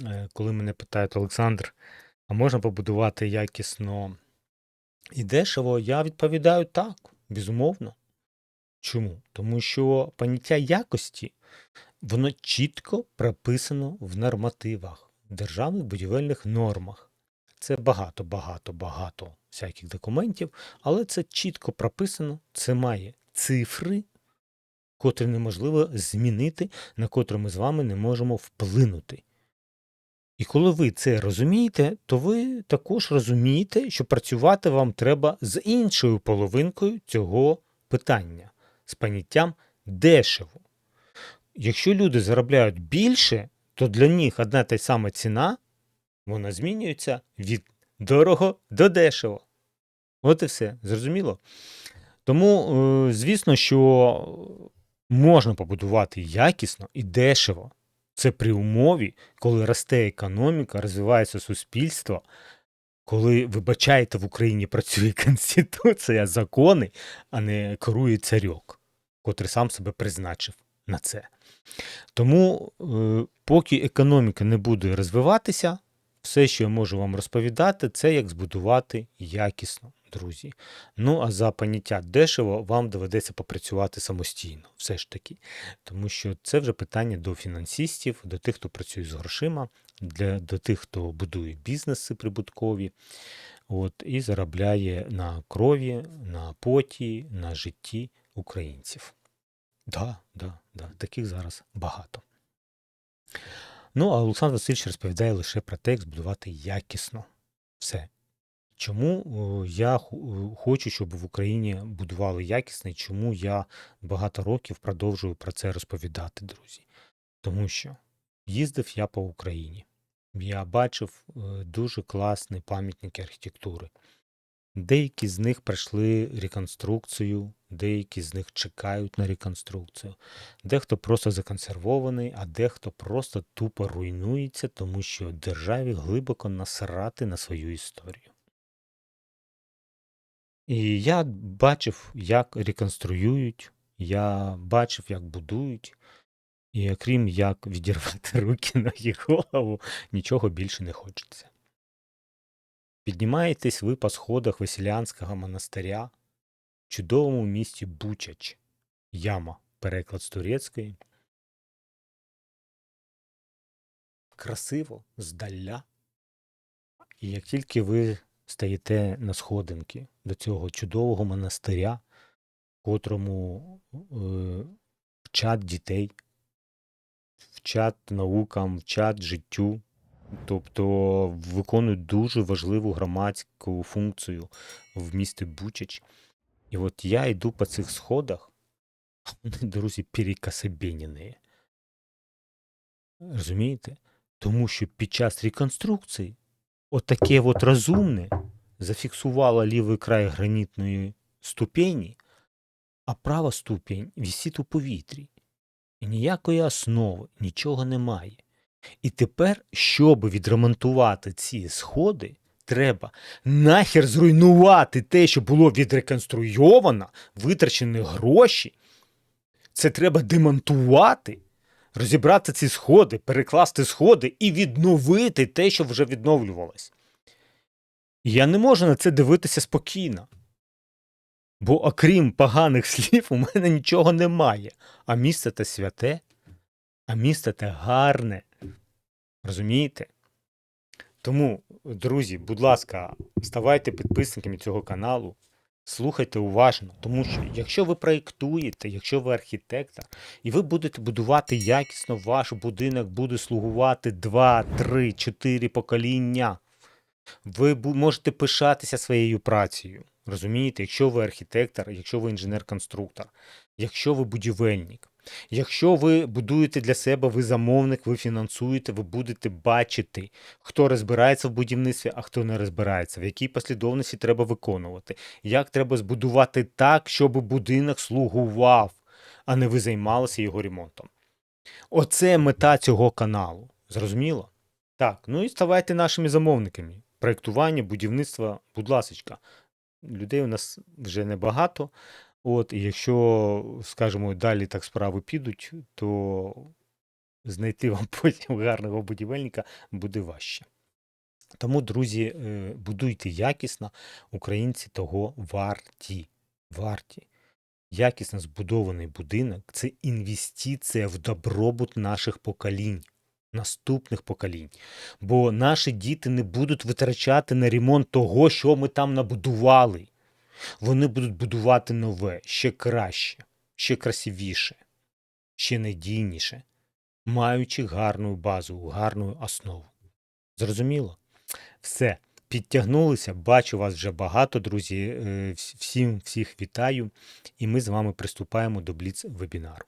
Е, коли мене питають: "Олександр, а можна побудувати якісно і дешево?" Я відповідаю: "Так, безумовно". Чому? Тому що поняття якості, воно чітко прописано в нормативах, в державних будівельних нормах. Це багато, багато, багато всяких документів, але це чітко прописано, це має цифри, котрі неможливо змінити, на котрі ми з вами не можемо вплинути. І коли ви це розумієте, то ви також розумієте, що працювати вам треба з іншою половинкою цього питання, з поняттям дешево. Якщо люди заробляють більше, то для них одна й та сама ціна, вона змінюється від дорого до дешево. От і все, зрозуміло? Тому, е, звісно, що можна побудувати якісно і дешево. Це при умові, коли росте економіка, розвивається суспільство, коли, вибачайте, в Україні працює Конституція, закони, а не керує царьок, котрий сам себе призначив на це. Тому, е, поки економіка не буде розвиватися, все, що я можу вам розповідати, це як збудувати якісно, друзі. Ну, а за поняття дешево вам доведеться попрацювати самостійно, все ж таки. Тому що це вже питання до фінансистів, до тих, хто працює з грошима, для, до тих, хто будує бізнеси прибуткові, от, і заробляє на крові, на поті, на житті українців. Да, да, да, таких зараз багато. Ну, а Олександр Васильович розповідає лише про те, як збудувати якісно все. Чому я хочу, щоб в Україні будували якісно, і чому я багато років продовжую про це розповідати, друзі? Тому що їздив я по Україні. Я бачив е, дуже класні пам'ятники архітектури. Деякі з них пройшли реконструкцію, деякі з них чекають на реконструкцію. Дехто просто законсервований, а дехто просто тупо руйнується, тому що державі глибоко насрати на свою історію. І я бачив, як реконструюють, я бачив, як будують, і окрім як відірвати руки, ноги, голову, нічого більше не хочеться. Піднімаєтесь ви по сходах Василянського монастиря в чудовому місті Бучач, Яма, переклад з турецької. Красиво, здаля. І як тільки ви стаєте на сходинки до цього чудового монастиря, котрому е, вчать дітей, вчать наукам, вчать життю, тобто виконують дуже важливу громадську функцію в місті Бучач. І от я йду по цих сходах, а вони, друзі, перекособенені. Розумієте? Тому що під час реконструкції отаке от розумне зафіксувало лівий край гранітної ступені, а права ступінь висить у повітрі. І ніякої основи, нічого немає. І тепер, щоб відремонтувати ці сходи, треба нахер зруйнувати те, що було відреконструйовано, витрачені гроші. Це треба демонтувати, розібрати ці сходи, перекласти сходи і відновити те, що вже відновлювалось. Я не можу на це дивитися спокійно. Бо окрім поганих слів, у мене нічого немає. А місце те святе, а місце те гарне. Розумієте? Тому, друзі, будь ласка, ставайте підписниками цього каналу, слухайте уважно, тому що якщо ви проєктуєте, якщо ви архітектор, і ви будете будувати якісно, ваш будинок буде слугувати 2, 3, 4 покоління. Ви можете пишатися своєю працею. Розумієте, якщо ви архітектор, якщо ви інженер-конструктор, якщо ви будівельник, якщо ви будуєте для себе, ви замовник, ви фінансуєте, ви будете бачити, хто розбирається в будівництві, а хто не розбирається, в якій послідовності треба виконувати, як треба збудувати так, щоб будинок слугував, а не ви займалися його ремонтом. Оце мета цього каналу. Зрозуміло? Так, ну і ставайте нашими замовниками. Проєктування, будівництва, будь ласочка. Людей у нас вже небагато. От, і якщо, скажімо, далі так справи підуть, то знайти вам потім гарного будівельника буде важче. Тому, друзі, е, будуйте якісно, українці того варті. варті. Якісно збудований будинок це інвестиція в добробут наших поколінь, наступних поколінь. Бо наші діти не будуть витрачати на ремонт того, що ми там набудували. Вони будуть будувати нове, ще краще, ще красивіше, ще надійніше, маючи гарну базу, гарну основу. Зрозуміло? Все, підтягнулися. Бачу вас вже багато, друзі. Е, Всім всіх вітаю. І ми з вами приступаємо до бліц вебінару.